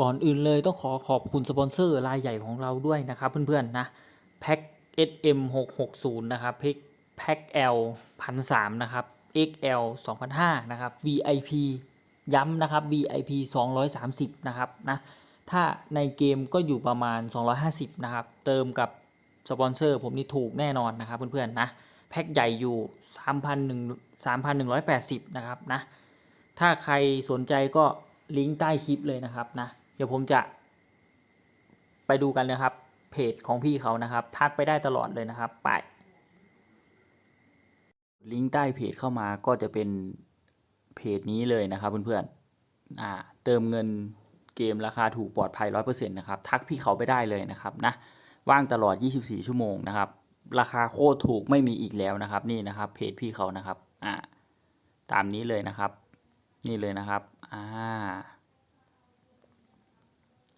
ก่อนอื่นเลยต้องขอขอบคุณสปอนเซอร์รายใหญ่ของเราด้วยนะครับเพื่อนๆนะแพ็ค SM 660นะครับแพ็คแพ็ค L 1003นะครับ XL 2005นะครับ VIP ย้ำนะครับ VIP 230นะครับนะถ้าในเกมก็อยู่ประมาณ 250นะครับเติมกับสปอนเซอร์ผมนี่ถูกแน่นอนนะครับเพื่อนๆนะแพ็คใหญ่อยู่3,100 3,180นะครับนะถ้าใครสนใจก็ลิงก์ใต้คลิปเลยนะครับนะ เดี๋ยวผมจะ ไปดูกันนะครับ เพจของพี่เขานะครับ ทักไปได้ตลอดเลยนะครับ ไป ลิงก์ใต้เพจเข้ามาก็จะเป็นเพจนี้เลยนะครับเพื่อนๆอ่าเติมเงินเกมราคาถูกปลอดภัย 100%นะครับ ทักพี่เขาไปได้เลยนะครับนะ ว่างตลอด 24 ชั่วโมงนะครับ ราคาโคตรถูกไม่มีอีกแล้วนะครับ นี่นะครับ เพจพี่เขานะครับ อ่า ตามนี้เลยนะครับ นี่เลยนะครับ อ่า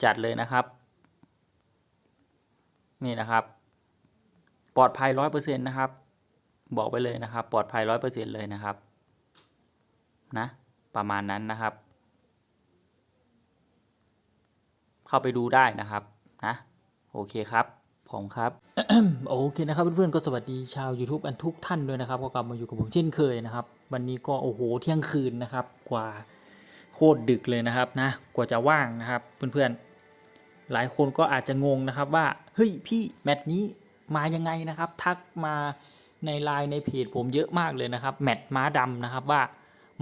จัดเลยนะครับ นี่นะครับ ปลอดภัยร้อยเปอร์เซ็นต์นะครับ บอกไปเลยนะครับ ปลอดภัยร้อยเปอร์เซ็นต์เลยนะครับ นะ ประมาณนั้นนะครับ เข้าไปดูได้นะครับ นะ โอเคครับผมครับโอเคนะครับเพื่อนๆก็สวัสดีชาว YouTube อันทุกท่านด้วยนะครับก็กลับมาอยู่กับผมเช่นเคยนะครับ วันนี้ก็โอ้โหเที่ยงคืนนะครับ กว่าโคตรดึกเลยนะครับนะ กว่าจะว่างนะครับ เพื่อนๆ หลายคนก็อาจจะงงนะครับว่า เฮ้ยพี่แมตช์นี้มายังไงนะครับ ทักมาในไลน์ในเพจผมเยอะมากเลยนะครับ แมตช์ม้าดำนะครับว่า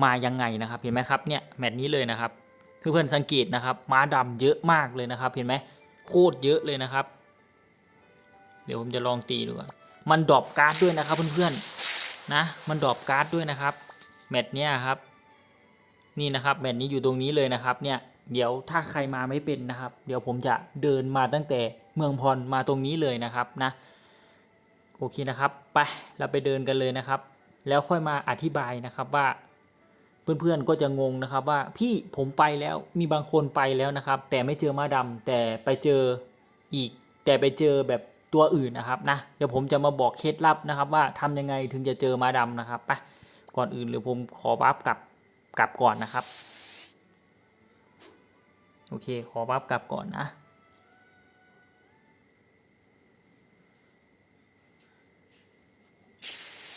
มายังไงนะครับ เห็นไหมครับเนี่ยแมตช์นี้เลยนะครับเพื่อนๆสังเกตนะครับ ม้าดำเยอะมากเลยนะครับ เห็นไหมโคตรเยอะเลยนะครับ เดี๋ยวผมจะลองตีดูก่อนมันดรอปการ์ดด้วยนะครับเพื่อนๆนะ มันดรอปการ์ดด้วยนะครับแมตช์เนี้ยครับ นี่นะครับแมตช์นี้อยู่ตรงนี้เลยนะครับเนี่ย เดี๋ยวถ้าใครมาไม่เป็นนะครับ เดี๋ยวผมจะเดินมาตั้งแต่เมืองพรมาตรงนี้เลยนะครับนะ โอเคนะครับ ไปเราไปเดินกันเลยนะครับ แล้วค่อยมาอธิบายนะครับว่า เพื่อนๆก็จะงงนะครับว่าพี่ผมไปแล้วมีบางคนไปแล้วนะครับ แต่ไม่เจอมาดำแต่ไปเจออีก แต่ไปเจอแบบตัวอื่นนะครับนะเดี๋ยวผมจะมาบอกเคล็ดลับนะครับ ว่าทำยังไงถึงจะเจอมาดำนะครับไปก่อนอื่นเดี๋ยวผมขอบัฟกลับกลับก่อนนะครับ โอเค ขอบัฟกลับก่อนนะ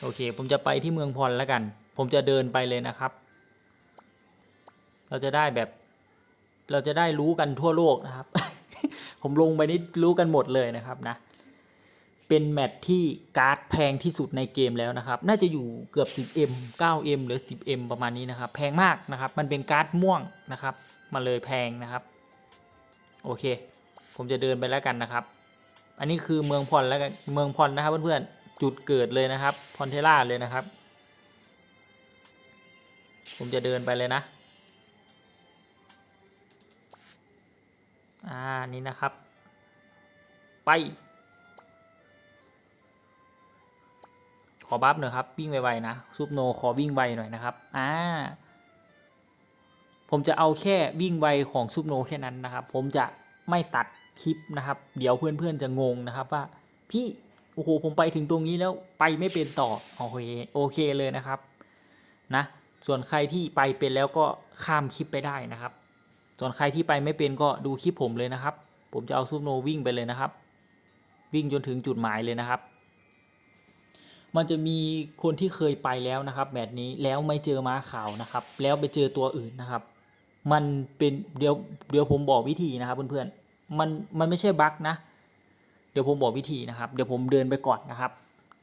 โอเค ผมจะไปที่เมืองพรแล้วกัน ผมจะเดินไปเลยนะครับ เราจะได้แบบ เราจะได้รู้กันทั่วโลกนะครับ ผมลงไปนี่รู้กันหมดเลยนะครับนะ เป็นแมตที่การ์ดแพงที่สุดในเกมแล้วนะครับ น่าจะอยู่เกือบ 10M 9M หรือ 10M ประมาณนี้นะครับ แพงมากนะครับ มันเป็นการ์ดม่วงนะครับ มาเลยแพงนะครับ โอเค ผมจะเดินไปแล้วกันนะครับ อันนี้คือเมืองพรแล้วกันเมืองพรนะครับเพื่อนๆจุดเกิดเลยนะครับพรเทล่าเลยนะครับ ผมจะเดินไปเลยนะอ่านี่นะครับ ไป ขอบัฟหน่อยครับวิ่งไวๆนะซุปโนขอวิ่งไวหน่อยนะครับอ่า ผมจะเอาแค่วิ่งไวของซุปโนแค่นั้นนะครับ ผมจะไม่ตัดคลิปนะครับ เดี๋ยวเพื่อนๆจะงงนะครับว่า พี่โอ้โหผมไปถึงตรงนี้แล้วไปไม่เป็นต่อโอเคโอเคเลยนะครับนะส่วนใครที่ไปเป็นแล้วก็ข้ามคลิปไปได้นะครับ ส่วนใครที่ไปไม่เป็นก็ดูคลิปผมเลยนะครับ ผมจะเอาซุปโนวิ่งไปเลยนะครับ วิ่งจนถึงจุดหมายเลยนะครับ มันจะมีคนที่เคยไปแล้วนะครับแบบนี้แล้วไม่เจอม้าขาวนะครับ แล้วไปเจอตัวอื่นนะครับ มันเป็นเดี๋ยวเดี๋ยวผมบอกวิธีนะครับเพื่อนๆมันมันไม่ใช่บั๊กนะ เดี๋ยวผมบอกวิธีนะครับ เดี๋ยวผมเดินไปก่อนนะครับ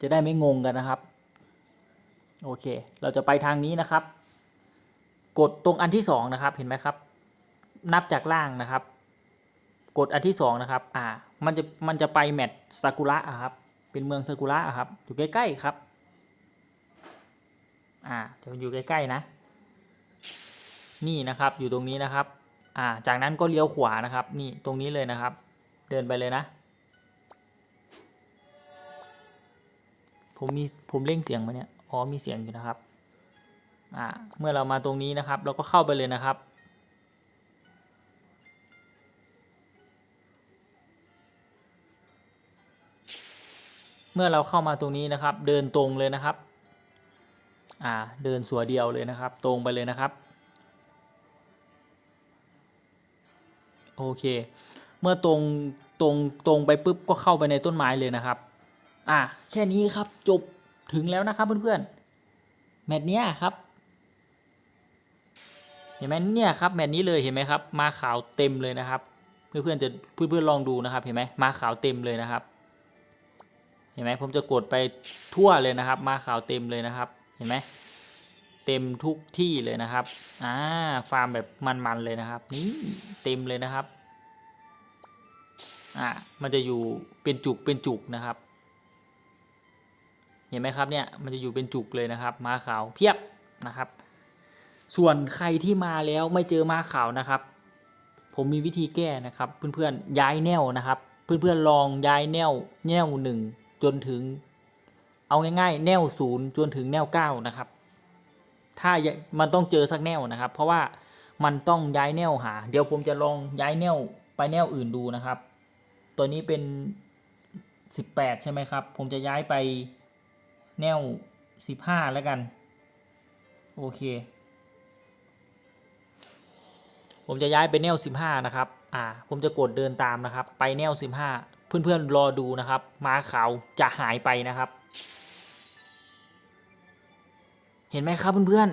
จะได้ไม่งงกันนะครับ โอเค เราจะไปทางนี้นะครับ กดตรงอันที่สองนะครับเห็นไหมครับ นับจากล่างนะครับ กดอันที่สองนะครับ อ่า มันจะมันจะไปแมตช์ซากุระอะครับ เป็นเมืองซากุระอะครับ อยู่ใกล้ๆครับ อ่าจะอยู่ใกล้ๆนะ นี่นะครับอยู่ตรงนี้นะครับอ่าจากนั้นก็เลี้ยวขวานะครับ นี่ตรงนี้เลยนะครับ เดินไปเลยนะ ผมมีผมเร่งเสียงมาเนี่ยอ๋อมีเสียงอยู่นะครับอ่าเมื่อเรามาตรงนี้นะครับ เราก็เข้าไปเลยนะครับเมื่อเราเข้ามาตรงนี้นะครับ เดินตรงเลยนะครับ อ่า เดินสัวเดียวเลยนะครับ ตรงไปเลยนะครับ โอเค เมื่อตรงตรงตรงไปปุ๊บก็เข้าไปในต้นไม้เลยนะครับ อะแค่นี้ครับจบถึงแล้วนะครับเพื่อนๆแมตช์เนี้ยครับเห็นไหมเนี่ยครับแมตช์นี้เลยเห็นไหมครับ มาขาวเต็มเลยนะครับ เพื่อนๆจะเพื่อนๆลองดูนะครับ เห็นไหมมาขาวเต็มเลยนะครับ เห็นไหมผมจะกดไปทั่วเลยนะครับ มาขาวเต็มเลยนะครับ เห็นไหม เต็มทุกที่เลยนะครับ อ่า ฟาร์มแบบมันๆเลยนะครับ นี่เต็มเลยนะครับ อ่า มันจะอยู่เป็นจุกเป็นจุกนะครับ เห็นไหมครับเนี่ย มันจะอยู่เป็นจุกเลยนะครับ ม้าขาวเพียบนะครับ ส่วนใครที่มาแล้วไม่เจอม้าขาวนะครับ ผมมีวิธีแก้นะครับ เพื่อนๆ ย้ายแนวนะครับ เพื่อนๆ ลองย้ายแนวแนวหนึ่งจนถึง เอาง่ายๆ แนวศูนย์จนถึงแนวเก้านะครับ ถ้ามันต้องเจอสักแนวนะครับ เพราะว่ามันต้องย้ายแนวหา เดี๋ยวผมจะลองย้ายแนวไปแนวอื่นดูนะครับ ตัวนี้เป็น 18 ใช่ไหมครับ ผมจะย้ายไปแนว 15 แล้วกัน โอเค ผมจะย้ายไปแนว 15 นะครับ อ่า ผมจะกดเดินตามนะครับ ไปแนว 15 เพื่อนๆรอดูนะครับ ม้าขาวจะหายไปนะครับ ห็นไหมครับเพื่อน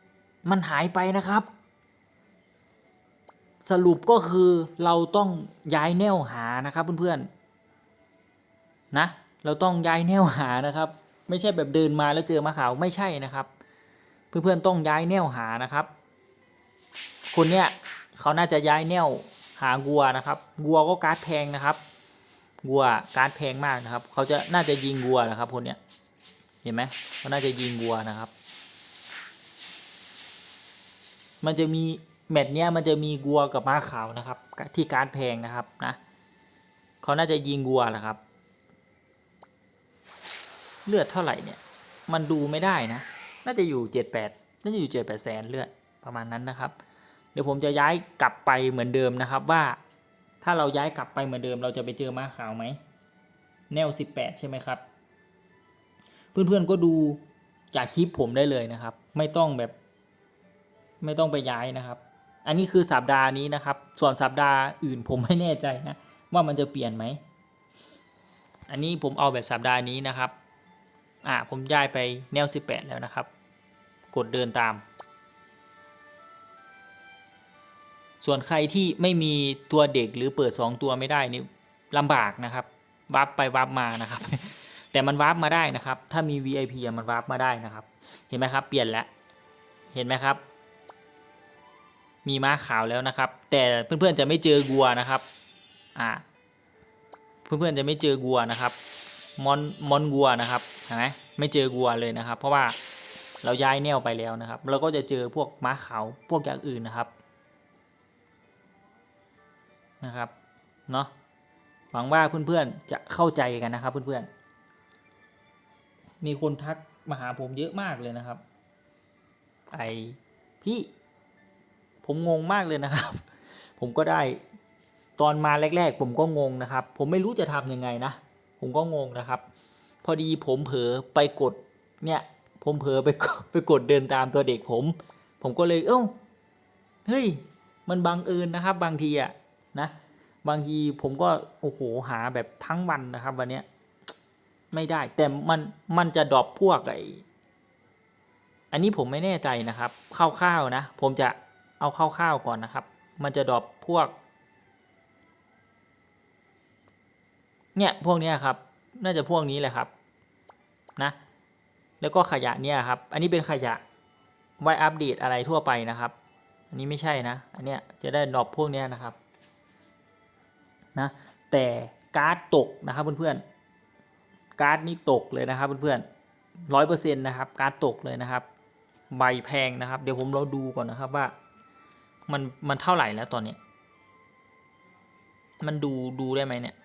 ๆ มันหายไปนะครับ สรุปก็คือเราต้องย้ายแนวหานะครับเพื่อนๆนะ เราต้องย้ายแนวหานะครับ ไม่ใช่แบบเดินมาแล้วเจอมะขาวไม่ใช่นะครับ เพื่อนๆต้องย้ายแนวหานะครับ คนเนี้ยเขาน่าจะย้ายแนวหางัวนะครับงัวก็การ์ดแพงนะครับงัวการ์ดแพงมากนะครับ เขาจะน่าจะยิงงัวนะครับคนเนี้ยเห็นไหมเขาน่าจะยิงงัวนะครับ มันจะมีแมตช์เนี้ยมันจะมีงัวกับม้าขาวนะครับ ที่การ์ดแพงนะครับนะเขาน่าจะยิงงัวแหละครับ เลือดเท่าไหร่เนี่ยมันดูไม่ได้นะ น่าจะอยู่เจ็ดแปดน่าจะอยู่เจ็ดแปดแสนเลือดประมาณนั้นนะครับ เดี๋ยวผมจะย้ายกลับไปเหมือนเดิมนะครับว่า ถ้าเราย้ายกลับไปเหมือนเดิม เราจะไปเจอม้าขาวไหมแนวสิบแปดใช่ไหมครับ เพื่อนๆก็ดูจากคลิปผมได้เลยนะครับ ไม่ต้องแบบ ไม่ต้องไปย้ายนะครับ อันนี้คือสัปดาห์นี้นะครับ ส่วนสัปดาห์อื่นผมไม่แน่ใจนะ ว่ามันจะเปลี่ยนไหม อันนี้ผมเอาแบบสัปดาห์นี้นะครับ อ่าผมย้ายไปแนว 18 แล้วนะครับ กดเดินตาม ส่วนใครที่ไม่มีตัวเด็กหรือเปิด 2 ตัวไม่ได้นี่ลำบากนะครับ วับไปวับมานะครับ แต่มันวับมาได้นะครับ ถ้ามี VIP อะมันวับมาได้นะครับ เห็นไหมครับ เปลี่ยนแล้ว เห็นไหมครับ มีม้าขาวแล้วนะครับ แต่เพื่อนๆจะไม่เจอกัวนะครับอ่าเพื่อนๆจะไม่เจอกัวนะครับมอนมอนกัวนะครับเห็นไหมไม่เจอกัวเลยนะครับ เพราะว่าเราย้ายแนวไปแล้วนะครับเราก็จะเจอพวกม้าขาวพวกอย่างอื่นนะครับนะครับเนาะหวังว่าเพื่อนๆจะเข้าใจกันนะครับ เพื่อนๆมีคนทักมาหาผมเยอะมากเลยนะครับ ไอพี่ ผมงงมากเลยนะครับ ผมก็ได้ตอนมาแรก ๆ ผมก็งงนะครับ ผมไม่รู้จะทำยังไงนะ ผมก็งงนะครับ พอดีผมเผลอไปกดเนี่ยผมเผลอไปไปกดเดินตามตัวเด็กผม ผมก็เลยเอ้าเฮ้ยมันบังเอิญนะครับ บางทีอะนะบางทีผมก็โอ้โหหาแบบทั้งวันนะครับ วันเนี้ยไม่ได้แต่มันมันจะดรอปพวกไออันนี้ผมไม่แน่ใจนะครับคร่าวๆนะ ผมจะ เอาคร่าวๆก่อนนะครับ มันจะดรอปพวก เนี่ยพวกนี้ครับ น่าจะพวกนี้แหละครับ นะ แล้วก็ขยะเนี่ยครับ อันนี้เป็นขยะไว้อัปเดตอะไรทั่วไปนะครับ อันนี้ไม่ใช่นะ อันเนี้ยจะได้ดรอปพวกเนี้ยนะครับ นะ แต่การ์ดตกนะครับเพื่อนๆ การ์ดนี่ตกเลยนะครับเพื่อนๆร้อยเปอร์เซ็นต์นะครับ การ์ดตกเลยนะครับ ใบแพงนะครับ เดี๋ยวผมเราดูก่อนนะครับว่า มันมันเท่าไหร่แล้วตอนเนี้ยมันดูดูได้ไหมเนี่ย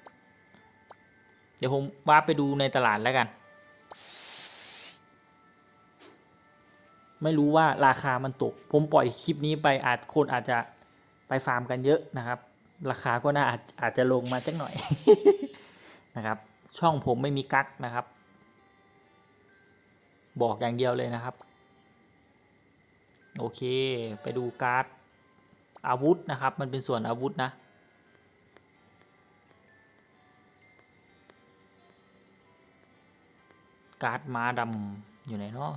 เดี๋ยวผมว่าไปดูในตลาดแล้วกัน ไม่รู้ว่าราคามันตก ผมปล่อยคลิปนี้ไปอาจคนอาจจะไปฟาร์มกันเยอะนะครับ ราคาก็น่าอาจอาจจะลงมาจักหน่อยนะครับ ช่องผมไม่มีกั๊กนะครับ บอกอย่างเดียวเลยนะครับ โอเค ไปดูการ์ด อาวุธนะครับ มันเป็นส่วนอาวุธนะ การ์ดม้าดำอยู่ไหนเนาะ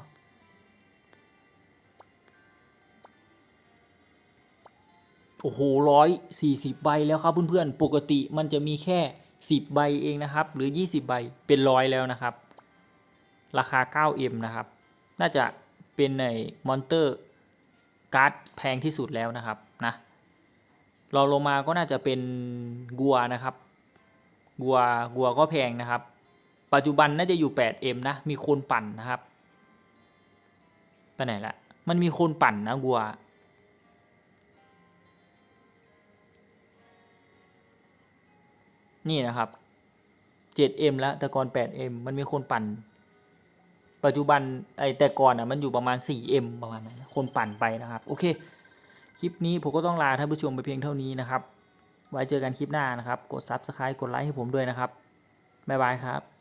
โอ้โหร้อยสี่สิบใบแล้วครับเพื่อนๆ ปกติมันจะมีแค่สิบใบเองนะครับ หรือยี่สิบใบเป็นร้อยแล้วนะครับ ราคาเก้าเอ็มนะครับ น่าจะเป็นในมอนเตอร์การ์ดแพงที่สุดแล้วนะครับ รองลงมาก็น่าจะเป็นกัวนะครับกัวกัวก็แพงนะครับ ปัจจุบันน่าจะอยู่ 8M นะ มีคนปั่นนะครับไปไหนละมันมีคนปั่นนะกัวนี่นะครับ 7M แล้วแต่ก่อน 8M มันมีคนปั่น ปัจจุบันไอแต่ก่อนอะมันอยู่ประมาณ 4M ประมาณนั้นคนปั่นไปนะครับ โอเค คลิปนี้ผมก็ต้องลาท่านผู้ชมไปเพียงเท่านี้นะครับ ไว้เจอกันคลิปหน้านะครับ กด Subscribe กดไลค์ให้ผมด้วยนะครับบ๊ายบายครับ